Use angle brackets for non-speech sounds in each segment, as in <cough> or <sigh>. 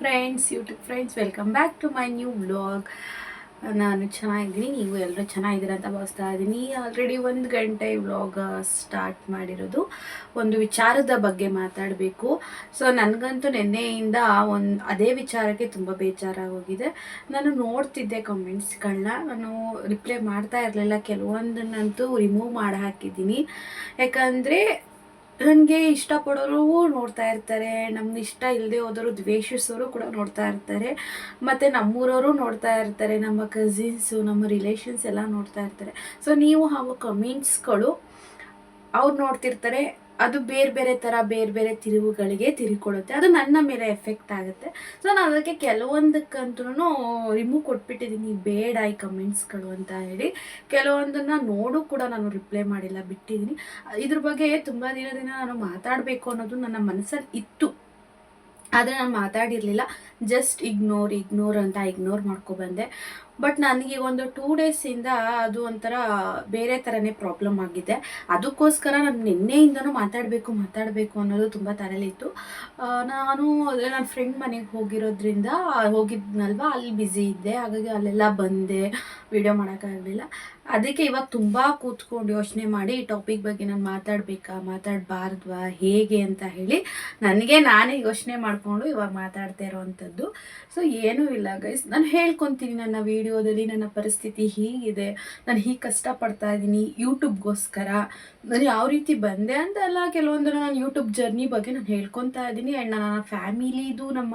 Friends YouTube friends welcome back to my new blog ನಾನು ಚೆನ್ನಾಗಿದ್ದೀನಿ, ನೀವು ಎಲ್ಲರೂ ಚೆನ್ನಾಗಿದ್ದೀರ ಅಂತ ಭಾವಿಸ್ತಾ ಇದ್ದೀನಿ. ಆಲ್ರೆಡಿ ಒಂದು ಗಂಟೆ ವ್ಲಾಗ್ ಸ್ಟಾರ್ಟ್ ಮಾಡಿರೋದು. ಒಂದು ವಿಚಾರದ ಬಗ್ಗೆ ಮಾತಾಡಬೇಕು. ಸೊ ನನಗಂತೂ ನಿನ್ನೆಯಿಂದ ಒಂದು, ಅದೇ ವಿಚಾರಕ್ಕೆ ತುಂಬ ಬೇಜಾರಾಗೋಗಿದೆ. ನಾನು ನೋಡ್ತಿದ್ದೆ ಕಮೆಂಟ್ಸ್ಗಳನ್ನ ನಾನು ರಿಪ್ಲೈ ಮಾಡ್ತಾ ಇರಲಿಲ್ಲ. ಕೆಲವೊಂದನ್ನಂತೂ ರಿಮೂವ್ ಮಾಡಿ ಹಾಕಿದ್ದೀನಿ ಯಾಕಂದರೆ ನನಗೆ ಇಷ್ಟಪಡೋರು ನೋಡ್ತಾ ಇರ್ತಾರೆ, ನಮ್ಗೆ ಇಷ್ಟ ಇಲ್ಲದೆ ಹೋದವರು ದ್ವೇಷಿಸೋರು ಕೂಡ ನೋಡ್ತಾ ಇರ್ತಾರೆ, ಮತ್ತು ನಮ್ಮೂರವರು ನೋಡ್ತಾ ಇರ್ತಾರೆ, ನಮ್ಮ ಕಸಿನ್ಸು ನಮ್ಮ ರಿಲೇಷನ್ಸ್ ಎಲ್ಲ ನೋಡ್ತಾ ಇರ್ತಾರೆ. ಸೊ ನೀವು ಹಾಗೂ ಕಮೆಂಟ್ಸ್ಗಳು ಅವ್ರು ನೋಡ್ತಿರ್ತಾರೆ ಅದು ಬೇರೆ ಬೇರೆ ಥರ ಬೇರೆ ಬೇರೆ ತಿರುವುಗಳಿಗೆ ತಿರುಗಿಕೊಳ್ಳುತ್ತೆ ಅದು ನನ್ನ ಮೇಲೆ ಎಫೆಕ್ಟ್ ಆಗುತ್ತೆ. ಸೊ ನಾನು ಅದಕ್ಕೆ ಕೆಲವೊಂದಕ್ಕಂತೂ ರಿಮೂವ್ ಕೊಟ್ಬಿಟ್ಟಿದ್ದೀನಿ ಬೇಡ ಈ ಕಮೆಂಟ್ಸ್ಗಳು ಅಂತ ಹೇಳಿ. ಕೆಲವೊಂದನ್ನು ನೋಡು ಕೂಡ ನಾನು ರಿಪ್ಲೈ ಮಾಡಿಲ್ಲ ಬಿಟ್ಟಿದ್ದೀನಿ ಇದ್ರ ಬಗ್ಗೆ ತುಂಬ ದಿನದಿಂದ ನಾನು ಮಾತಾಡಬೇಕು ಅನ್ನೋದು ನನ್ನ ಮನಸ್ಸಲ್ಲಿ ಇತ್ತು. ಆದರೆ ನಾನು ಮಾತಾಡಿರಲಿಲ್ಲ. ಜಸ್ಟ್ ಇಗ್ನೋರ್ ಇಗ್ನೋರ್ ಅಂತ ಇಗ್ನೋರ್ ಮಾಡ್ಕೊಬಂದೆ ಬಟ್ ನನಗೆ ಒಂದು ಟೂ ಡೇಸಿಂದ ಅದು ಒಂಥರ ಬೇರೆ ಥರನೇ ಪ್ರಾಬ್ಲಮ್ ಆಗಿದೆ. ಅದಕ್ಕೋಸ್ಕರ ನಾನು ನಿನ್ನೆಯಿಂದನೂ ಮಾತಾಡಬೇಕು ಮಾತಾಡಬೇಕು ಅನ್ನೋದು ತುಂಬ ತಲೆಯಲ್ಲಿತ್ತು ನಾನು ನನ್ನ ಫ್ರೆಂಡ್ ಮನೆಗೆ ಹೋಗಿರೋದ್ರಿಂದ ಹೋಗಿದ್ನಲ್ವ, ಅಲ್ಲಿ ಬ್ಯುಸಿ ಇದ್ದೆ. ಹಾಗಾಗಿ ಅಲ್ಲೆಲ್ಲ ಬಂದೆ ವಿಡಿಯೋ ಮಾಡೋಕ್ಕಾಗಲಿಲ್ಲ. ಅದಕ್ಕೆ ಇವಾಗ ತುಂಬಾ ಕೂತ್ಕೊಂಡು ಯೋಚನೆ ಮಾಡಿ ಈ ಟಾಪಿಕ್ ಬಗ್ಗೆ ನಾನು ಮಾತಾಡಬೇಕಾ? ಮಾತಾಡಬಾರ್ದ್ವಾ? ಹೇಗೆ ಅಂತ ಹೇಳಿ ನನಗೆ ನಾನೇ ಯೋಚನೆ ಮಾಡಿಕೊಂಡು ಇವಾಗ ಮಾತಾಡ್ತಾ ಇರೋವಂಥದ್ದು. ಸೊ ಏನೂ ಇಲ್ಲ ಗೈಸ್ ನಾನು ಹೇಳ್ಕೊತೀನಿ ನನ್ನ ವಿಡಿಯೋದಲ್ಲಿ ನನ್ನ ಪರಿಸ್ಥಿತಿ ಹೀಗಿದೆ. ನಾನು ಹೀಗೆ ಕಷ್ಟಪಡ್ತಾ ಇದ್ದೀನಿ. ಯೂಟ್ಯೂಬ್ಗೋಸ್ಕರ ನಾನು ಯಾವ ರೀತಿ ಬಂದೆ ಅಂತ ಅಲ್ಲ ಕೆಲವೊಂದು ನಾನು ಯೂಟ್ಯೂಬ್ ಜರ್ನಿ ಬಗ್ಗೆ ನಾನು ಹೇಳ್ಕೊತಾ ಇದ್ದೀನಿ. ಆ್ಯಂಡ್ ನನ್ನ ಫ್ಯಾಮಿಲಿದು ನಮ್ಮ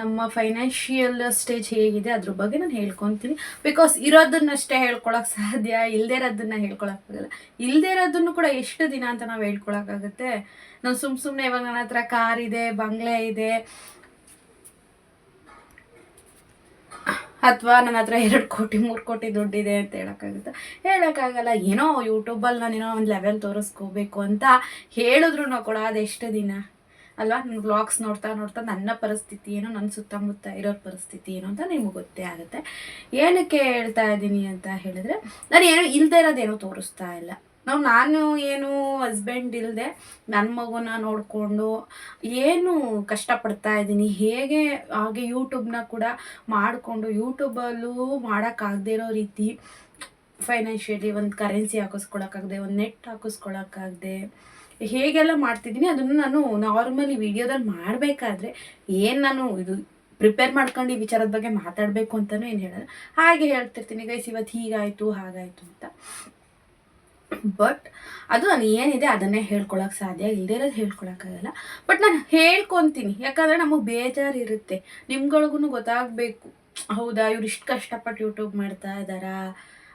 ನಮ್ಮ ಫೈನಾನ್ಷಿಯಲ್ ಸ್ಟೇಜ್ ಹೇಗಿದೆ ಅದ್ರ ಬಗ್ಗೆ ನಾನು ಹೇಳ್ಕೊತೀನಿ. ಬಿಕಾಸ್ ಇರೋದನ್ನಷ್ಟೇ ಹೇಳ್ಕೊಳಕ್ಕೆ ಸಾಧ್ಯ ಇಲ್ಲದೇ ಇರೋದನ್ನ ಹೇಳ್ಕೊಳಕ್ಕಾಗಲ್ಲ. ಇಲ್ಲದೇ ಇರೋದನ್ನು ಕೂಡ ಎಷ್ಟು ದಿನ ಅಂತ ನಾವು ಹೇಳ್ಕೊಳಕ್ಕಾಗುತ್ತೆ? ನಾನು ಸುಮ್ ಸುಮ್ಮನೆ ಇವಾಗ ನನ್ನ ಹತ್ರ ಕಾರ್ ಇದೆ, ಬಂಗ್ಲೆ ಇದೆ, ಅಥವಾ ನನ್ನ ಹತ್ರ ಎರಡು ಕೋಟಿ, ಮೂರು ಕೋಟಿ ದುಡ್ಡಿದೆ ಅಂತ ಹೇಳೋಕ್ಕಾಗುತ್ತೆ? ಹೇಳೋಕ್ಕಾಗಲ್ಲ. ಏನೋ ಯೂಟ್ಯೂಬಲ್ಲಿ ನಾನು ಏನೋ ಒಂದು ಲೆವೆಲ್ ತೋರಿಸ್ಕೋಬೇಕು ಅಂತ ಹೇಳಿದ್ರು ಕೂಡ ಅದೆಷ್ಟು ದಿನ? ಅಲ್ವಾ? ನನ್ನ ಬ್ಲಾಗ್ಸ್ ನೋಡ್ತಾ ನೋಡ್ತಾ ನನ್ನ ಪರಿಸ್ಥಿತಿ ಏನು ನನ್ನ ಸುತ್ತಮುತ್ತ ಇರೋ ಪರಿಸ್ಥಿತಿ ಏನು ಅಂತ ನಿಮ್ಗೆ ಗೊತ್ತೇ ಆಗುತ್ತೆ. ಏನಕ್ಕೆ ಹೇಳ್ತಾ ಇದ್ದೀನಿ ಅಂತ ಹೇಳಿದ್ರೆ, ನಾನು ಏನೋ ಇಲ್ಲದೆ ಇರೋದೇನೋ ತೋರಿಸ್ತಾ ಇಲ್ಲ. ನಾವು ನಾನು ಏನು ಹಸ್ಬೆಂಡ್ ಇಲ್ಲದೆ ನನ್ನ ಮಗುನ ನೋಡಿಕೊಂಡು ಏನು ಕಷ್ಟಪಡ್ತಾ ಇದ್ದೀನಿ, ಹೇಗೆ ಹಾಗೆ ಯೂಟ್ಯೂಬ್ನ ಕೂಡ ಮಾಡಿಕೊಂಡು ಯೂಟ್ಯೂಬಲ್ಲೂ ಮಾಡೋಕ್ಕಾಗದೇ ಇರೋ ರೀತಿ ಫೈನಾನ್ಷಿಯಲಿ ಒಂದು ಕರೆನ್ಸಿ ಹಾಕಿಸ್ಕೊಳಕ್ಕಾಗದೆ, ಒಂದು ನೆಟ್ ಹಾಕಿಸ್ಕೊಳಕ್ಕಾಗದೆ ಹೇಗೆಲ್ಲ ಮಾಡ್ತಿದ್ದೀನಿ ಅದನ್ನು ನಾನು ನಾರ್ಮಲಿ ವಿಡಿಯೋದಲ್ಲಿ ಮಾಡಬೇಕಾದ್ರೆ ಏನು ನಾನು ಇದು ಪ್ರಿಪೇರ್ ಮಾಡ್ಕೊಂಡು ಈ ವಿಚಾರದ ಬಗ್ಗೆ ಮಾತಾಡಬೇಕು ಅಂತಲೂ ಏನು ಹೇಳಲ್ಲ. ಹಾಗೆ ಹೇಳ್ತಿರ್ತೀನಿ, ಗೈಸ್, ಇವತ್ತು ಹೀಗಾಯಿತು, ಹಾಗಾಯಿತು ಅಂತ. ಬಟ್ ಅದು ನಾನು ಏನಿದೆ ಅದನ್ನೇ ಹೇಳ್ಕೊಳಕ್ಕೆ ಸಾಧ್ಯ ಇಲ್ಲದೇ ಇರೋದು ಹೇಳ್ಕೊಳಕ್ಕಾಗಲ್ಲ ಬಟ್ ನಾನು ಹೇಳ್ಕೊತೀನಿ, ಯಾಕಂದರೆ ನಮಗೆ ಬೇಜಾರು ಇರುತ್ತೆ. ನಿಮ್ಗಳಿಗೂ ಗೊತ್ತಾಗಬೇಕು. ಹೌದಾ, ಇವ್ರು ಇಷ್ಟು ಕಷ್ಟಪಟ್ಟು ಯೂಟ್ಯೂಬ್ ಮಾಡ್ತಾ ಇದ್ದಾರಾ?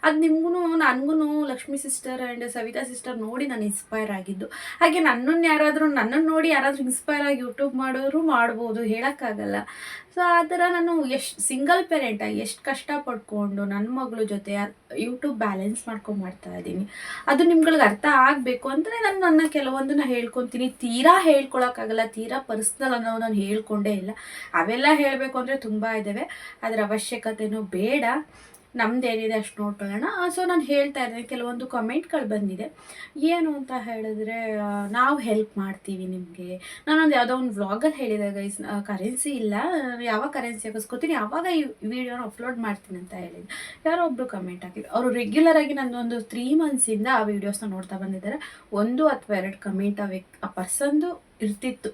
ಅದು ನಿಮ್ಗೂ ನನಗೂ Lakshmi sister and Savita sister ನೋಡಿ ನಾನು ಇನ್ಸ್ಪೈರ್ ಆಗಿದ್ದು. ಹಾಗೆ ನನ್ನನ್ನು ಯಾರಾದರೂ, ನನ್ನನ್ನು ನೋಡಿ ಯಾರಾದರೂ ಇನ್ಸ್ಪೈರ್ ಆಗಿ ಯೂಟ್ಯೂಬ್ ಮಾಡೋರು ಮಾಡ್ಬೋದು, ಹೇಳೋಕ್ಕಾಗಲ್ಲ. ಸೊ ಆ ಥರ ನಾನು ಎಷ್ಟು ಸಿಂಗಲ್ ಪೇರೆಂಟಾಗಿ ಎಷ್ಟು ಕಷ್ಟಪಡ್ಕೊಂಡು ನನ್ನ ಮಗಳ ಜೊತೆ ಯೂಟ್ಯೂಬ್ ಬ್ಯಾಲೆನ್ಸ್ ಮಾಡ್ಕೊಂಡು ಮಾಡ್ತಾ ಇದ್ದೀನಿ. ಅದು ನಿಮ್ಗಳಿಗೆ ಅರ್ಥ ಆಗಬೇಕು ಅಂದರೆ ನಾನು ನನ್ನ ಕೆಲವೊಂದನ್ನ ಹೇಳ್ಕೊತೀನಿ. ತೀರಾ ಹೇಳ್ಕೊಳಕ್ಕಾಗಲ್ಲ, ತೀರಾ ಪರ್ಸ್ನಲ್ ಅನ್ನೋ ನಾನು ಹೇಳ್ಕೊಂಡೇ ಇಲ್ಲ. ಅವೆಲ್ಲ ಹೇಳಬೇಕು ಅಂದರೆ ತುಂಬ ಇದ್ದಾವೆ ಅದರ ಅವಶ್ಯಕತೆಯೂ ಬೇಡ. ನಮ್ದೇನಿದೆ ಅಷ್ಟು ನೋಡ್ಕೊಳ್ಳೋಣ. ಸೊ ನಾನು ಹೇಳ್ತಾ ಇದ್ದೀನಿ ಕೆಲವೊಂದು ಕಮೆಂಟ್ಗಳು ಬಂದಿದೆ. ಏನು ಅಂತ ಹೇಳಿದ್ರೆ ನಾವು ಹೆಲ್ಪ್ ಮಾಡ್ತೀವಿ ನಿಮಗೆ. ನಾನೊಂದು ಯಾವುದೋ ಒಂದು ವ್ಲಾಗಲ್ಲಿ ಹೇಳಿದೆ ಗೈಸ್ ಕರೆನ್ಸಿ ಇಲ್ಲ. ಯಾವ ಕರೆನ್ಸಿ ಹಾಕಿಸ್ಕೊತೀನಿ? ಯಾವಾಗ ಈ ವಿಡಿಯೋನ ಅಪ್ಲೋಡ್ ಮಾಡ್ತೀನಿ ಅಂತ ಹೇಳಿದೆ. ಯಾರೋ ಒಬ್ಬರು ಕಮೆಂಟ್ ಹಾಕಿದ್ರು. ಅವರು ರೆಗ್ಯುಲರ್ ಆಗಿ ನಂದೊಂದು ತ್ರೀ ಮಂತ್ಸಿಂದ ಆ ವಿಡಿಯೋಸ್ನ ನೋಡ್ತಾ ಬಂದಿದ್ದಾರೆ. ಒಂದು ಅಥವಾ ಎರಡು ಕಮೆಂಟ್ ಆ ವ್ಯಕ್ತಿ ಆ ಪರ್ಸನ್ದು ಇರ್ತಿತ್ತು.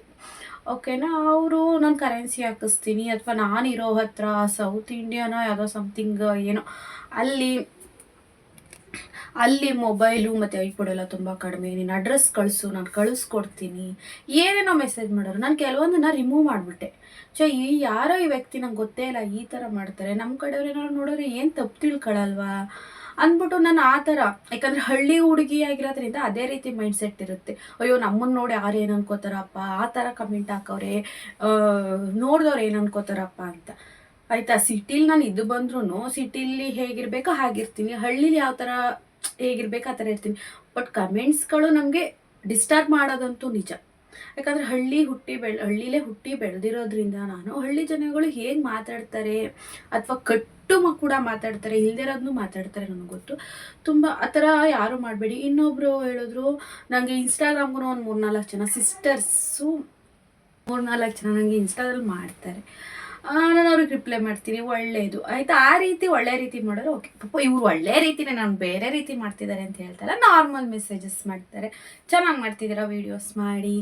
ಓಕೆನಾ? ಅವರು ನಾನು ಕರೆನ್ಸಿ ಹಾಕಿಸ್ತೀನಿ ಅಥವಾ ನಾನಿರೋ ಹತ್ರ ಸೌತ್ ಇಂಡಿಯಾನ ಯಾವುದೋ ಸಮಥಿಂಗ್ ಏನೋ. ಅಲ್ಲಿ ಅಲ್ಲಿ ಮೊಬೈಲು ಮತ್ತು ಐಪೋಡ್ ಎಲ್ಲ ತುಂಬ ಕಡಿಮೆ. ನಿನ್ನ ಅಡ್ರೆಸ್ ಕಳಿಸು, ನಾನು ಕಳಿಸ್ಕೊಡ್ತೀನಿ. ಏನೇನೋ ಮೆಸೇಜ್ ಮಾಡೋರು. ನಾನು ಕೆಲವೊಂದನ್ನ ರಿಮೂವ್ ಮಾಡಿಬಿಟ್ಟೆ. ಸೊ ಈ ಯಾರೋ ಈ ವ್ಯಕ್ತಿ ನಂಗೆ ಗೊತ್ತೇ ಇಲ್ಲ, ಈ ಥರ ಮಾಡ್ತಾರೆ. ನಮ್ಮ ಕಡೆಯವ್ರೇನೋ ನೋಡಿದ್ರೆ ಏನು ತಪ್ಪು ತಿಳ್ಕೊಳಲ್ವಾ? ಅಂದ್ಬಿಟ್ಟು ನಾನು ಆ ಥರ, ಯಾಕಂದ್ರೆ ಹಳ್ಳಿ ಹುಡುಗಿ ಆಗಿರೋದ್ರಿಂದ ಅದೇ ರೀತಿ ಮೈಂಡ್ ಸೆಟ್ ಇರುತ್ತೆ. ಅಯ್ಯೋ ನಮ್ಮನ್ನು ನೋಡಿ ಯಾರು ಏನು ಅನ್ಕೋತಾರಪ್ಪ? ಆ ಥರ ಕಮೆಂಟ್ ಹಾಕವ್ರೆ. ನೋಡಿದವ್ರು ಏನು ಅನ್ಕೋತಾರಪ್ಪ ಅಂತ. ಆಯಿತಾ? ಸಿಟಿಲಿ ನಾನು ಇದು ಬಂದ್ರೂ ಸಿಟಿಲಿ ಹೇಗಿರ್ಬೇಕೋ ಹಾಗಿರ್ತೀನಿ. ಹಳ್ಳೀಲಿ ಯಾವ ಥರ ಹೇಗಿರ್ಬೇಕು ಆ ಥರ ಇರ್ತೀನಿ. ಬಟ್ ಕಮೆಂಟ್ಸ್ಗಳು ನಮಗೆ ಡಿಸ್ಟರ್ಬ್ ಮಾಡೋದಂತೂ ನಿಜ. ಯಾಕಂದರೆ ಹಳ್ಳಿ ಹುಟ್ಟಿ ಬೆಳ್, ಹಳ್ಳಿಲೇ ಹುಟ್ಟಿ ಬೆಳೆದಿರೋದ್ರಿಂದ ನಾನು ಹಳ್ಳಿ ಜನಗಳು ಹೇಗೆ ಮಾತಾಡ್ತಾರೆ ಅಥವಾ ಕಟ್ಟು ಕೂಡ ಮಾತಾಡ್ತಾರೆ ಇಲ್ದಿರೋದನ್ನು ಮಾತಾಡ್ತಾರೆ ನನಗೆ ಗೊತ್ತು. ತುಂಬ ಆ ಥರ ಯಾರು ಮಾಡಬೇಡಿ. ಇನ್ನೊಬ್ಬರು ಹೇಳಿದ್ರು ನನಗೆ ಇನ್ಸ್ಟಾಗ್ರಾಮ್ಗೂ ಒಂದು ಮೂರ್ನಾಲ್ಕು ಜನ ಸಿಸ್ಟರ್ಸು ಮೂರ್ನಾಲ್ಕು ಜನ ನನಗೆ ಇನ್ಸ್ಟಾದಲ್ಲಿ ಮಾಡ್ತಾರೆ. ನಾನು ಅವ್ರಿಗೆ ರಿಪ್ಲೈ ಮಾಡ್ತೀನಿ, ಒಳ್ಳೇದು. ಆಯಿತಾ? ಆ ರೀತಿ, ಒಳ್ಳೆ ರೀತಿ ಮಾಡಿದ್ರೆ ಓಕೆ ಪಾಪ ಇವ್ರು ಒಳ್ಳೆ ರೀತಿನೇ ನಾನು ಬೇರೆ ರೀತಿ ಮಾಡ್ತಿದ್ದಾರೆ ಅಂತ ಹೇಳ್ತಾರೆ. ನಾರ್ಮಲ್ ಮೆಸೇಜಸ್ ಮಾಡ್ತಾರೆ. ಚೆನ್ನಾಗಿ ಮಾಡ್ತಿದ್ದೀರಾ ವೀಡಿಯೋಸ್ ಮಾಡಿ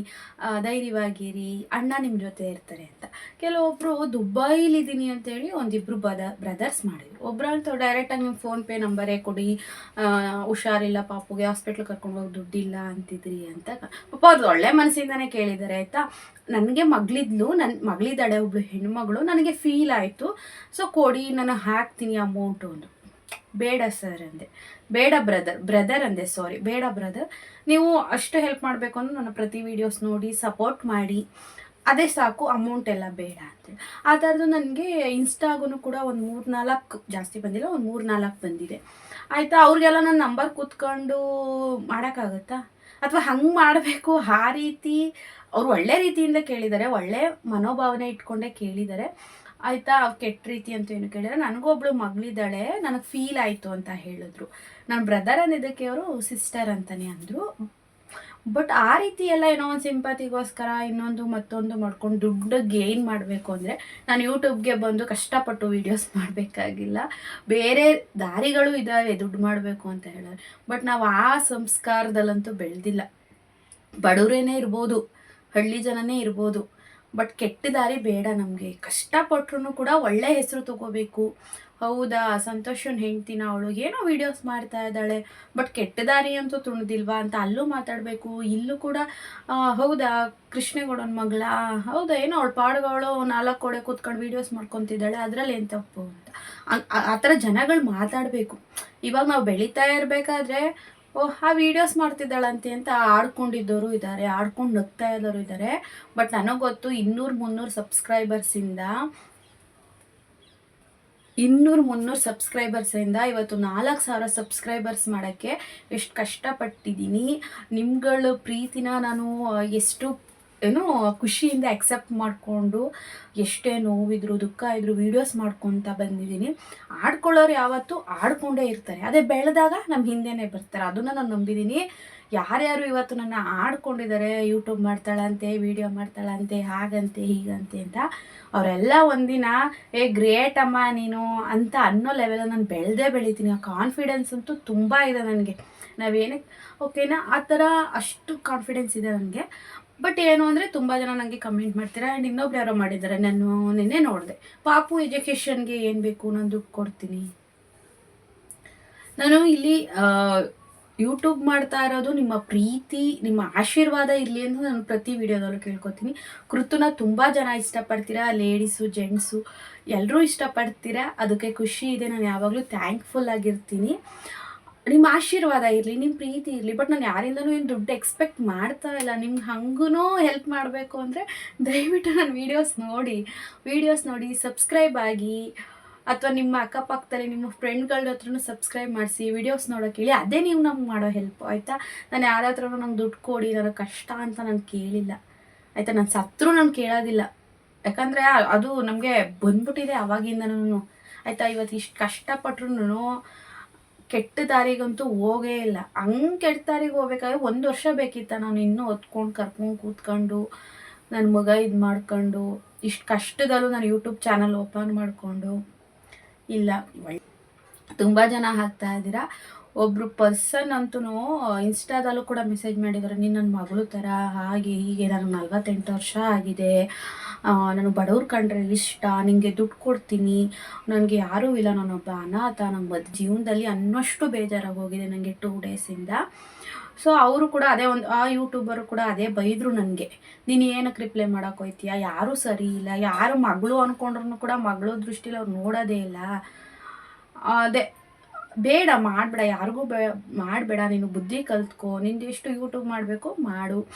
ಧೈರ್ಯವಾಗಿರಿ. ಅಣ್ಣ ನಿಮ್ಮ ಜೊತೆ ಇರ್ತಾರೆ ಅಂತ. ಕೆಲವೊಬ್ಬರು ದುಬೈಲಿದ್ದೀನಿ ಅಂತೇಳಿ ಒಂದಿಬ್ಬರು ಬದ ಬ್ರದರ್ಸ್ ಮಾಡಿದ್ರು. ಒಬ್ಬರಂತೂ ಡೈರೆಕ್ಟಾಗಿ ನಿಮ್ಮ ಫೋನ್ಪೇ ನಂಬರೇ ಕೊಡಿ. ಹುಷಾರಿಲ್ಲ, ಪಾಪುಗೆ ಹಾಸ್ಪಿಟ್ಲ್ ಕರ್ಕೊಂಡು ಹೋಗಿ ದುಡ್ಡಿಲ್ಲ ಅಂತಿದ್ರಿ ಅಂತ. ಪಾಪ ಅವ್ರದ್ದು ಒಳ್ಳೆ ಮನಸ್ಸಿಂದನೇ ಕೇಳಿದ್ದಾರೆ, ಆಯಿತಾ? ನನಗೆ ಮಗಳಿದ್ಲು ನನ್ನ ಮಗಳಿದ್ದಾಳೆ ಒಬ್ಳು ಹೆಣ್ಮಗಳು, ನನಗೆ ಫೀಲ್ ಆಯಿತು. ಸೊ ಕೊಡಿ ನಾನು ಹಾಕ್ತೀನಿ ಅಮೌಂಟು ಅಂದು ಬೇಡ ಸರ್ ಅಂದೆ. ಬೇಡ ಬ್ರದರ್ ಬ್ರದರ್ ಅಂದೆ ಸಾರಿ ಬೇಡ ಬ್ರದರ್ ನೀವು ಅಷ್ಟು ಹೆಲ್ಪ್ ಮಾಡಬೇಕು ಅಂದ್ರೆ ನನ್ನ ಪ್ರತಿ ವೀಡಿಯೋಸ್ ನೋಡಿ ಸಪೋರ್ಟ್ ಮಾಡಿ. ಅದೇ ಸಾಕು ಅಮೌಂಟ್ ಎಲ್ಲ ಬೇಡ ಅಂತೇಳಿ ಆ ಥರದ್ದು ನನಗೆ ಇನ್ಸ್ಟಾಗೂ ಕೂಡ ಒಂದು ಮೂರು ನಾಲ್ಕು ಜಾಸ್ತಿ ಬಂದಿಲ್ಲ, ಒಂದು ಮೂರು ನಾಲ್ಕು ಬಂದಿದೆ. ಆಯಿತಾ? ಅವ್ರಿಗೆಲ್ಲ ನನ್ನ ನಂಬರ್ ಕೂತ್ಕೊಂಡು ಮಾಡೋಕ್ಕಾಗತ್ತಾ? ಅಥವಾ ಹಂಗೆ ಮಾಡಬೇಕು ಆ ರೀತಿ ಅವ್ರು ಒಳ್ಳೆ ರೀತಿಯಿಂದ ಕೇಳಿದ್ದಾರೆ ಒಳ್ಳೆ ಮನೋಭಾವನೆ ಇಟ್ಕೊಂಡೇ ಕೇಳಿದ್ದಾರೆ ಆಯಿತಾ ಕೆಟ್ಟ ರೀತಿ ಅಂತ ಏನು ಕೇಳಿದ್ರೆ. ನನಗೊಬ್ಳು ಮಗಳಿದ್ದಾಳೆ, ನನಗೆ ಫೀಲ್ ಆಯಿತು ಅಂತ ಹೇಳಿದ್ರು. ನನ್ನ ಬ್ರದರ್ ಅಂದಿದ್ದಕ್ಕೆ ಅವರು ಸಿಸ್ಟರ್ ಅಂತಲೇ ಅಂದರು. ಬಟ್ ಆ ರೀತಿ ಎಲ್ಲ ಏನೋ ಒಂದು ಸಿಂಪತಿಗೋಸ್ಕರ ಇನ್ನೊಂದು ಮತ್ತೊಂದು ಮಾಡ್ಕೊಂಡು ದುಡ್ಡು ಗೇನ್ ಮಾಡಬೇಕು ಅಂದರೆ ನಾನು ಯೂಟ್ಯೂಬ್ಗೆ ಬಂದು ಕಷ್ಟಪಟ್ಟು ವೀಡಿಯೋಸ್ <laughs> ಮಾಡಬೇಕಾಗಿಲ್ಲ. ಬೇರೆ ದಾರಿಗಳು ಇದ್ದಾವೆ ದುಡ್ಡು ಮಾಡಬೇಕು ಅಂತ ಹೇಳಿದ್ರೆ ಬಟ್ ನಾವು ಆ ಸಂಸ್ಕಾರದಲ್ಲಂತೂ ಬೆಳೆದಿಲ್ಲ. ಬಡವರೇನೇ ಇರ್ಬೋದು, ಹಳ್ಳಿ ಜನನೇ ಇರ್ಬೋದು. ಬಟ್ ಕೆಟ್ಟ ದಾರಿ ಬೇಡ ನಮಗೆ. ಕಷ್ಟಪಟ್ರು ಕೂಡ ಒಳ್ಳೆ ಹೆಸರು ತಗೋಬೇಕು. ಹೌದಾ? ಸಂತೋಷನ್ ಹೆಂಡ್ತಿನ ಅವಳು. ಏನೋ ವೀಡಿಯೋಸ್ ಮಾಡ್ತಾ ಇದ್ದಾಳೆ. ಬಟ್ ಕೆಟ್ಟ ದಾರಿ ಅಂತೂ ತುಣಿದಿಲ್ವಾ? ಅಂತ ಅಲ್ಲೂ ಮಾತಾಡಬೇಕು. ಇಲ್ಲೂ ಕೂಡ ಹೌದಾ? ಕೃಷ್ಣೇಗೌಡನ ಮಗಳ? ಹೌದಾ? ಏನೋ ಅವಳು ಪಾಡುಗಳು ನಾಲ್ಕು ಕೋಡೆ ಕೂತ್ಕೊಂಡು ವೀಡಿಯೋಸ್ ಮಾಡ್ಕೊತಿದ್ದಾಳೆ. ಅದರಲ್ಲಿ ಏನು ತಪ್ಪು ಅಂತ. ಆ ಥರ ಜನಗಳು ಮಾತಾಡಬೇಕು. ಇವಾಗ ನಾವು ಬೆಳೀತಾ ಇರಬೇಕಾದ್ರೆ, ಓಹ್, ಆ ವೀಡಿಯೋಸ್ ಮಾಡ್ತಿದ್ದಾಳಂತೆ ಅಂತ ಆಡ್ಕೊಂಡಿದ್ದವರು ಇದ್ದಾರೆ ಆಡ್ಕೊಂಡು ನಗ್ತಾ ಇದ್ದವರು ಇದ್ದಾರೆ ಬಟ್ ನನಗೆ ಗೊತ್ತು, ಇನ್ನೂರು ಮುನ್ನೂರು ಸಬ್ಸ್ಕ್ರೈಬರ್ಸಿಂದ ಇನ್ನೂರು ಮುನ್ನೂರು ಸಬ್ಸ್ಕ್ರೈಬರ್ಸಿಂದ ಇವತ್ತು ನಾಲ್ಕು ಸಾವಿರ ಸಬ್ಸ್ಕ್ರೈಬರ್ಸ್ ಮಾಡೋಕ್ಕೆ ಎಷ್ಟು ಕಷ್ಟಪಟ್ಟಿದ್ದೀನಿ. ನಿಮ್ಗಳ ಪ್ರೀತಿನ ನಾನು ಎಷ್ಟು, ಏನು, ಖುಷಿಯಿಂದ ಅಕ್ಸೆಪ್ಟ್ ಮಾಡಿಕೊಂಡು ಎಷ್ಟೇ ನೋವಿದ್ರು, ದುಃಖ ಇದ್ರು ವೀಡಿಯೋಸ್ ಮಾಡ್ಕೊತ ಬಂದಿದ್ದೀನಿ. ಆಡ್ಕೊಳ್ಳೋರು ಯಾವತ್ತೂ ಆಡ್ಕೊಂಡೇ ಇರ್ತಾರೆ. ಅದೇ ಬೆಳೆದಾಗ ನಮ್ಮ ಹಿಂದೆನೇ ಬರ್ತಾರೆ. ಅದನ್ನು ನಾನು ನಂಬಿದ್ದೀನಿ ಯಾರ್ಯಾರು ಇವತ್ತು ನನ್ನ ಆಡ್ಕೊಂಡಿದ್ದಾರೆ ಯೂಟ್ಯೂಬ್ ಮಾಡ್ತಾಳಂತೆ ವೀಡಿಯೋ ಮಾಡ್ತಾಳಂತೆ, ಹಾಗಂತೆ, ಹೀಗಂತೆ ಅಂತ ಅವರೆಲ್ಲ ಒಂದಿನ, ಏ ಗ್ರೇಟ್ ಅಮ್ಮ ನೀನು ಅಂತ ಅನ್ನೋ ಲೆವೆಲಲ್ಲಿ ನಾನು ಬೆಳೆದೇ ಬೆಳಿತೀನಿ. ಆ ಕಾನ್ಫಿಡೆನ್ಸ್ ಅಂತೂ ತುಂಬ ಇದೆ ನನಗೆ. ನಾವೇನಕ್ಕೆ ಓಕೆನಾ ಆ ಥರ ಅಷ್ಟು ಕಾನ್ಫಿಡೆನ್ಸ್ ಇದೆ ನನಗೆ. ಬಟ್ ಏನು ಅಂದರೆ ತುಂಬ ಜನ ನನಗೆ ಕಮೆಂಟ್ ಮಾಡ್ತಾರೆ ಆ್ಯಂಡ್ ಇನ್ನೊಬ್ರು ಯಾರೋ ಮಾಡಿದ್ದಾರೆ, ನಾನು ನಿನ್ನೆ ನೋಡಿದೆ. ಪಾಪು ಎಜುಕೇಷನ್ಗೆ ಏನು ಬೇಕು? ನಾನು ದುಡ್ಡು ಕೊಡ್ತೀನಿ. ನಾನು ಇಲ್ಲಿ ಯೂಟ್ಯೂಬ್ ಮಾಡ್ತಾ ಇರೋದು ನಿಮ್ಮ ಪ್ರೀತಿ, ನಿಮ್ಮ ಆಶೀರ್ವಾದ ಇರಲಿ ಅಂತ ನಾನು ಪ್ರತಿ ವಿಡಿಯೋದಲ್ಲೂ ಕೇಳ್ಕೊತೀನಿ. ಕೃತುನ ತುಂಬ ಜನ ಇಷ್ಟಪಡ್ತೀರಾ? ಲೇಡೀಸು, ಜೆಂಟ್ಸು ಎಲ್ಲರೂ ಇಷ್ಟಪಡ್ತೀರಾ? ಅದಕ್ಕೆ ಖುಷಿ ಇದೆ. ನಾನು ಯಾವಾಗಲೂ ಥ್ಯಾಂಕ್ಫುಲ್ ಆಗಿರ್ತೀನಿ. ನಿಮ್ಮ ಆಶೀರ್ವಾದ ಇರಲಿ, ನಿಮ್ಮ ಪ್ರೀತಿ ಇರಲಿ ಬಟ್ ನಾನು ಯಾರಿಂದನೂ ಏನು ದುಡ್ಡು ಎಕ್ಸ್ಪೆಕ್ಟ್ ಮಾಡ್ತಾ ಇಲ್ಲ. ನಿಮ್ಗೆ ಹಂಗೂ ಹೆಲ್ಪ್ ಮಾಡಬೇಕು ಅಂದರೆ ದಯವಿಟ್ಟು ನನ್ನ ವೀಡಿಯೋಸ್ ನೋಡಿ. ವೀಡಿಯೋಸ್ ನೋಡಿ ಸಬ್ಸ್ಕ್ರೈಬ್ ಆಗಿ ಅಥವಾ ನಿಮ್ಮ ಅಕ್ಕಪಕ್ಕದಲ್ಲಿ ನಿಮ್ಮ ಫ್ರೆಂಡ್ಗಳ ಹತ್ರನೂ ಸಬ್ಸ್ಕ್ರೈಬ್ ಮಾಡಿಸಿ ವೀಡಿಯೋಸ್ ನೋಡೋಕೆ ಹೇಳಿ, ಅದೇ ನೀವು ನಮ್ಗೆ ಮಾಡೋ ಹೆಲ್ಪ್ ಆಯಿತಾ? ನಾನು ಯಾರ ಹತ್ರನೂ ನಂಗೆ ದುಡ್ಡು ಕೊಡಿ, ನನಗೆ ಕಷ್ಟ ಅಂತ ನಾನು ಕೇಳಿಲ್ಲ. ಆಯಿತಾ? ನಾನು ಸತ್ರು ನಾನು ಕೇಳೋದಿಲ್ಲ. ಯಾಕಂದರೆ ಅದು ನಮಗೆ ಬಂದ್ಬಿಟ್ಟಿದೆ ಅವಾಗಿಂದನೂ ಆಯಿತಾ? ಇವತ್ತು ಇಷ್ಟು ಕಷ್ಟಪಟ್ರು ಕೆಟ್ಟ ದಾರಿಗಂತೂ ಹೋಗೇ ಇಲ್ಲ. ಹಂಗೆ ಕೆಟ್ಟ ದಾರಿಗೆ ಹೋಗ್ಬೇಕಾದ್ರೆ ಒಂದು ವರ್ಷ ಬೇಕಿತ್ತ? ನಾನು ಇನ್ನೂ ಹೊತ್ಕೊಂಡು ಕರ್ಕೊಂಡು ಕೂತ್ಕೊಂಡು ನನ್ನ ಮಗ ಇದು ಮಾಡ್ಕೊಂಡು, ಇಷ್ಟು ಕಷ್ಟದಲ್ಲೂ ನಾನು ಯೂಟ್ಯೂಬ್ ಚಾನಲ್ ಓಪನ್ ಮಾಡಿಕೊಂಡು ಇಲ್ಲ. ತುಂಬ ಜನ ಹಾಕ್ತಾ ಇದ್ದೀರಾ. ಒಬ್ಬರು ಪರ್ಸನ್ ಅಂತೂ ಇನ್ಸ್ಟಾದಲ್ಲೂ ಕೂಡ ಮೆಸೇಜ್ ಮಾಡಿದ್ದಾರೆ, ನೀನು ನನ್ನ ಮಗಳು ಥರ ಹಾಗೆ ಹೀಗೆ ನನಗೆ ನಲ್ವತ್ತೆಂಟು ವರ್ಷ ಆಗಿದೆ. ನಾನು ಬಡವ್ರು ಕಂಡ್ರೆ ಇಷ್ಟ ನಿನಗೆ ದುಡ್ಡು ಕೊಡ್ತೀನಿ. ನನಗೆ ಯಾರೂ ಇಲ್ಲ, ನಾನೊಬ್ಬ ಅನಾಥ ನಮ್ಮ ಮದ್, ಜೀವನದಲ್ಲಿ ಅನ್ನೋಷ್ಟು ಬೇಜಾರಾಗಿ ಹೋಗಿದೆ ನನಗೆ ಟೂ ಡೇಸಿಂದ ಸೊ ಅವರು ಕೂಡ ಅದೇ ಒಂದು, ಆ ಯೂಟ್ಯೂಬರು ಕೂಡ ಅದೇ ಬೈದರು ನನಗೆ. ನೀನು ಏನಕ್ಕೆ ರಿಪ್ಲೈ ಮಾಡೋಕೆ ಹೋಯ್ತೀಯ? ಯಾರೂ ಸರಿ ಇಲ್ಲ. ಯಾರು ಮಗಳು ಅಂದ್ಕೊಂಡ್ರು ಕೂಡ ಮಗಳು ದೃಷ್ಟಿಲಿ ಅವ್ರು ನೋಡೋದೇ ಇಲ್ಲ. ಅದೇ, ಬೇಡ, ಮಾಡಬೇಡ. ಯಾರಿಗೂ ಬೇ, ಮಾಡಬೇಡ. ನೀನು ಬುದ್ಧಿ ಕಲ್ತ್ಕೊ. ನಿಂದು ಎಷ್ಟು ಯೂಟ್ಯೂಬ್ ಮಾಡಬೇಕು? ಮಾಡು.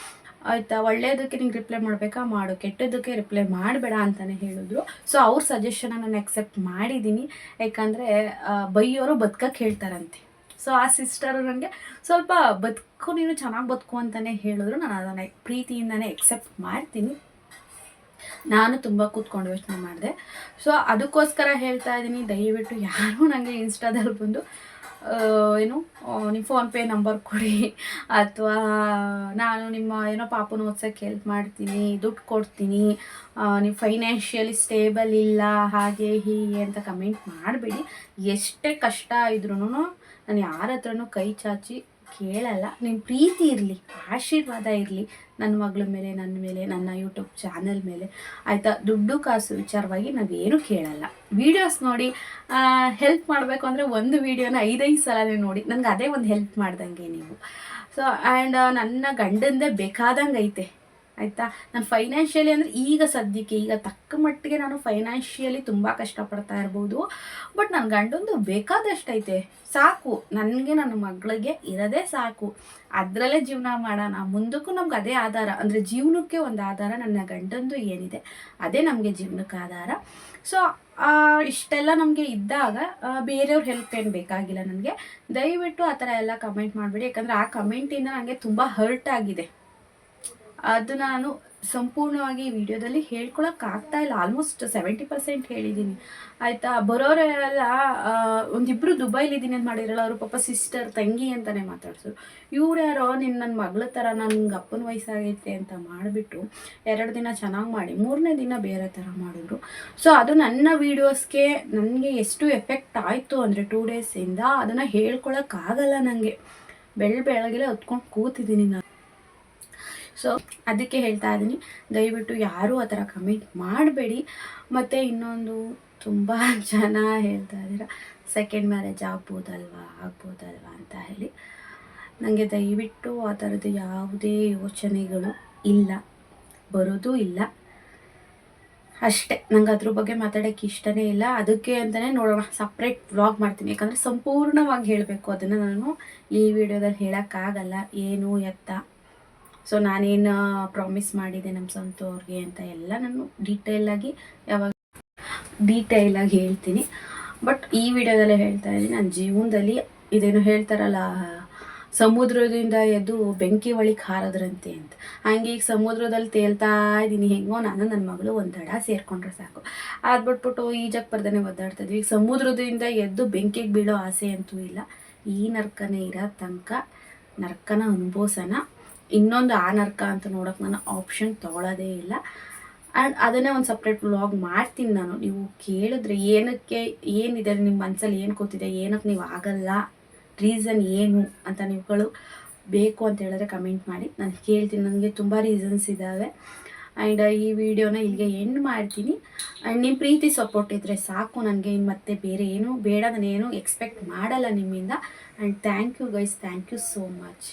ಆಯಿತಾ? ಒಳ್ಳೆಯದಕ್ಕೆ ನಿಂಗೆ ರಿಪ್ಲೈ ಮಾಡಬೇಕಾ? ಮಾಡು. ಕೆಟ್ಟದಕ್ಕೆ ರಿಪ್ಲೈ ಮಾಡಬೇಡ ಅಂತಲೇ ಹೇಳಿದ್ರು. ಸೊ ಅವ್ರ ಸಜೆಷನ್ನ ನಾನು ಅಕ್ಸೆಪ್ಟ್ ಮಾಡಿದ್ದೀನಿ ಯಾಕಂದರೆ ಬೈಯೋರು ಬದುಕಕ್ಕೆ ಹೇಳ್ತಾರಂತೆ. ಸೊ ಆ ಸಿಸ್ಟರು ನನಗೆ ಸ್ವಲ್ಪ ಬದುಕು, ನೀನು ಚೆನ್ನಾಗಿ ಬದುಕು ಅಂತಲೇ ಹೇಳಿದ್ರು ನಾನು ಅದನ್ನು ಪ್ರೀತಿಯಿಂದನೇ ಎಕ್ಸೆಪ್ಟ್ ಮಾಡ್ತೀನಿ. ನಾನು ತುಂಬ ಕೂತ್ಕೊಂಡು ಯೋಚನೆ ಮಾಡಿದೆ. ಸೊ ಅದಕ್ಕೋಸ್ಕರ ಹೇಳ್ತಾ ಇದ್ದೀನಿ, ದಯವಿಟ್ಟು ಯಾರೂ ನನಗೆ ಇನ್ಸ್ಟಾದಲ್ಲಿ ಬಂದು ಏನು ನಿಮ್ಮ ಫೋನ್ಪೇ ನಂಬರ್ ಕೊಡಿ. ಅಥವಾ ನಾನು ನಿಮ್ಮ ಏನೋ ಪಾಪನ ಓದ್ಸೋಕ್ಕೆ ಹೆಲ್ಪ್ ಮಾಡ್ತೀನಿ, ದುಡ್ಡು ಕೊಡ್ತೀನಿ ನೀವು ಫೈನಾನ್ಷಿಯಲಿ ಸ್ಟೇಬಲ್ ಇಲ್ಲ, ಹಾಗೆ ಹೀಗೆ ಅಂತ ಕಮೆಂಟ್ ಮಾಡಬೇಡಿ. ಎಷ್ಟೇ ಕಷ್ಟ ಇದ್ರೂ ನಾನು ಯಾರ ಹತ್ರನೂ ಕೈ ಚಾಚಿ ಕೇಳಲ್ಲ. ನಿಮ್ಮ ಪ್ರೀತಿ ಇರಲಿ, ಆಶೀರ್ವಾದ ಇರಲಿ ನನ್ನ ಮಗಳ ಮೇಲೆ ನನ್ನ ಮೇಲೆ, ನನ್ನ ಯೂಟ್ಯೂಬ್ ಚಾನಲ್ ಮೇಲೆ. ಆಯಿತಾ? ದುಡ್ಡು ಕಾಸು ವಿಚಾರವಾಗಿ ನಾವೇನು ಕೇಳಲ್ಲ. ವೀಡಿಯೋಸ್ ನೋಡಿ ಹೆಲ್ಪ್ ಮಾಡಬೇಕು ಅಂದರೆ ಒಂದು ವೀಡಿಯೋನ ಐದೈದು ಸಲನೇ ನೋಡಿ. ನನಗೆ ಅದೇ ಒಂದು ಹೆಲ್ಪ್ ಮಾಡ್ದಂಗೆ ನೀವು. ಸೊ ಆ್ಯಂಡ್ ನನ್ನ ಗಂಡಂದೇ ಬೇಕಾದಂಗೆ ಐತೆ ಆಯಿತಾ? ನಾನು ಫೈನಾನ್ಷಿಯಲಿ ಅಂದರೆ ಈಗ ಸದ್ಯಕ್ಕೆ, ಈಗ ತಕ್ಕ ಮಟ್ಟಿಗೆ ನಾನು ಫೈನಾನ್ಷಿಯಲಿ ತುಂಬ ಕಷ್ಟಪಡ್ತಾ ಇರ್ಬೋದು. ಬಟ್ ನನ್ನ ಗಂಡಂದು ಬೇಕಾದಷ್ಟೈತೆ. ಸಾಕು. ನನಗೆ ನನ್ನ ಮಗಳಿಗೆ ಇರೋದೇ ಸಾಕು. ಅದರಲ್ಲೇ ಜೀವನ ಮಾಡೋಣ. ಮುಂದಕ್ಕೂ ನಮ್ಗೆ ಅದೇ ಆಧಾರ. ಅಂದರೆ ಜೀವನಕ್ಕೆ ಒಂದು ಆಧಾರ ನನ್ನ ಗಂಡಂದು ಏನಿದೆ, ಅದೇ ನಮಗೆ ಜೀವನಕ್ಕೆ ಆಧಾರ. ಸೊ ಇಷ್ಟೆಲ್ಲ ನಮಗೆ ಇದ್ದಾಗ ಬೇರೆಯವ್ರ ಹೆಲ್ಪ್ ಏನು ಬೇಕಾಗಿಲ್ಲ ನನಗೆ. ದಯವಿಟ್ಟು ಆ ಥರ ಎಲ್ಲ ಕಮೆಂಟ್ ಮಾಡಿಬಿಡಿ. ಯಾಕಂದರೆ ಆ ಕಮೆಂಟಿಂದ ನನಗೆ ತುಂಬ ಹರ್ಟ್ ಆಗಿದೆ. ಅದನ್ನ ನಾನು ಸಂಪೂರ್ಣವಾಗಿ ಈ ವಿಡಿಯೋದಲ್ಲಿ ಹೇಳ್ಕೊಳಕ್ಕಾಗ್ತಾ ಇಲ್ಲ. ಆಲ್ಮೋಸ್ಟ್ ಸೆವೆಂಟಿ ಪರ್ಸೆಂಟ್ ಹೇಳಿದ್ದೀನಿ ಆಯಿತಾ? ಬರೋರೆಲ್ಲ ಒಂದಿಬ್ಬರು ದುಬೈಲಿದ್ದೀನಿ ಅಂತ ಮಾಡಿರಲ್ಲ ಅವರು ಪಾಪ ಸಿಸ್ಟರ್ ತಂಗಿ ಅಂತಲೇ ಮಾತಾಡ್ಸೋರು. ಇವ್ರು ಯಾರೋ ನಿನ್ನ ನನ್ನ ಮಗಳ ಥರ ನನಗೆ ಅಪ್ಪನ ವಯಸ್ಸಾಗೈತೆ ಅಂತ ಮಾಡಿಬಿಟ್ಟು ಎರಡು ದಿನ ಚೆನ್ನಾಗಿ ಮಾಡಿ, ಮೂರನೇ ದಿನ ಬೇರೆ ಥರ ಮಾಡಿದ್ರು. ಸೊ ಅದು ನನ್ನ ವೀಡಿಯೋಸ್ಗೆ ನನಗೆ ಎಷ್ಟು ಎಫೆಕ್ಟ್ ಆಯಿತು ಅಂದರೆ ಟೂ ಡೇಸಿಂದ ಅದನ್ನು ಹೇಳ್ಕೊಳಕ್ಕಾಗಲ್ಲ ನನಗೆ ಬೆಳ್ ಬೆಳಗ್ಗೆ ಹೊತ್ಕೊಂಡು ಕೂತಿದ್ದೀನಿ ನಾನು. ಸೊ ಅದಕ್ಕೆ ಹೇಳ್ತಾ ಇದ್ದೀನಿ. ದಯವಿಟ್ಟು ಯಾರೂ ಆ ಥರ ಕಮೆಂಟ್ ಮಾಡಬೇಡಿ. ಮತ್ತು ಇನ್ನೊಂದು ತುಂಬ ಜನ ಹೇಳ್ತಾ ಇದ್ದೀರ ಸೆಕೆಂಡ್ ಮ್ಯಾರೇಜ್ ಆಗ್ಬೋದಲ್ವಾ ಆಗ್ಬೋದಲ್ವಾ ಅಂತ ಹೇಳಿ. ನನಗೆ ದಯವಿಟ್ಟು ಆ ಥರದ್ದು ಯಾವುದೇ ಯೋಚನೆಗಳು ಇಲ್ಲ, ಬರೋದೂ ಇಲ್ಲ. ಅಷ್ಟೇ, ನಂಗೆ ಅದ್ರ ಬಗ್ಗೆ ಮಾತಾಡೋಕ್ಕೆ ಇಷ್ಟನೇ ಇಲ್ಲ. ಅದಕ್ಕೆ ಅಂತಲೇ ನೋಡೋಣ ಸಪ್ರೇಟ್ ವ್ಲಾಗ್ ಮಾಡ್ತೀನಿ. ಯಾಕಂದರೆ ಸಂಪೂರ್ಣವಾಗಿ ಹೇಳಬೇಕು. ಅದನ್ನು ನಾನು ಈ ವಿಡಿಯೋದಲ್ಲಿ ಹೇಳೋಕ್ಕಾಗಲ್ಲ. ಏನು ಎತ್ತ? ಸೊ ನಾನೇನು ಪ್ರಾಮಿಸ್ ಮಾಡಿದೆ ನಮ್ಮ ಸ್ವಂತವ್ರಿಗೆ ಅಂತ ಎಲ್ಲ ನಾನು ಡೀಟೇಲಾಗಿ ಯಾವಾಗ ಡೀಟೇಲಾಗಿ ಹೇಳ್ತೀನಿ. ಬಟ್ ಈ ವಿಡಿಯೋದಲ್ಲೇ ಹೇಳ್ತಾ ಇದ್ದೀನಿ ನನ್ನ ಜೀವನದಲ್ಲಿ ಇದೇನು ಹೇಳ್ತಾರಲ್ಲ, ಸಮುದ್ರದಿಂದ ಎದ್ದು ಬೆಂಕಿ ಒಳಗೆ ಹಾರದ್ರಂತೆ ಅಂತ. ಹಂಗೆ ಈಗ ಸಮುದ್ರದಲ್ಲಿ ತೇಲ್ತಾ ಇದ್ದೀನಿ, ಹೆಂಗೋ ನಾನು ನನ್ನ ಮಗಳು ಒಂದಡ ದಡ ಸೇರ್ಕೊಂಡ್ರೆ ಸಾಕು. ಅದು ಬಿಟ್ಬಿಟ್ಟು ಈಜಕ್ಕೆ ಒದ್ದಾಡ್ತಾ ಇದ್ವಿ. ಈಗ ಸಮುದ್ರದಿಂದ ಎದ್ದು ಬೆಂಕಿಗೆ ಬೀಳೋ ಆಸೆ ಅಂತೂ ಇಲ್ಲ. ಈ ನರ್ಕನೇ ಇರೋ ತನಕ ನರ್ಕನ ಅನುಭವಿಸೋಣ. ಇನ್ನೊಂದು ಆ ಅಂತ ನೋಡೋಕೆ ನಾನು ಆಪ್ಷನ್ ತೊಗೊಳ್ಳೋದೇ ಇಲ್ಲ. ಆ್ಯಂಡ್ ಅದನ್ನೇ ಒಂದು ಸಪ್ರೇಟ್ ವ್ಲಾಗ್ ಮಾಡ್ತೀನಿ ನಾನು. ನೀವು ಕೇಳಿದ್ರೆ ಏನಕ್ಕೆ, ಏನಿದೆ ನಿಮ್ಮ ಮನಸ್ಸಲ್ಲಿ ಏನು ಕೂತಿದೆ, ಏನಕ್ಕೆ ನೀವು ಆಗಲ್ಲ ರೀಸನ್ ಏನು ಅಂತ ನೀವುಗಳು ಬೇಕು ಅಂತ ಹೇಳಿದ್ರೆ ಕಮೆಂಟ್ ಮಾಡಿ. ನಾನು ಕೇಳ್ತೀನಿ, ನನಗೆ ತುಂಬ ರೀಸನ್ಸ್ ಇದ್ದಾವೆ ಆ್ಯಂಡ್ ಈ ವಿಡಿಯೋನ ಇಲ್ಲಿಗೆ ಎಂಡ್ ಮಾಡ್ತೀನಿ. ಆ್ಯಂಡ್ ನಿಮ್ಮ ಪ್ರೀತಿ ಸಪೋರ್ಟ್ ಇದ್ದರೆ ಸಾಕು ನನಗೆ ಇನ್ನು ಮತ್ತೆ ಬೇರೆ ಏನು ಬೇಡ ನಾನು ಏನು ಎಕ್ಸ್ಪೆಕ್ಟ್ ಮಾಡಲ್ಲ ನಿಮ್ಮಿಂದ. And thank you guys thank you so much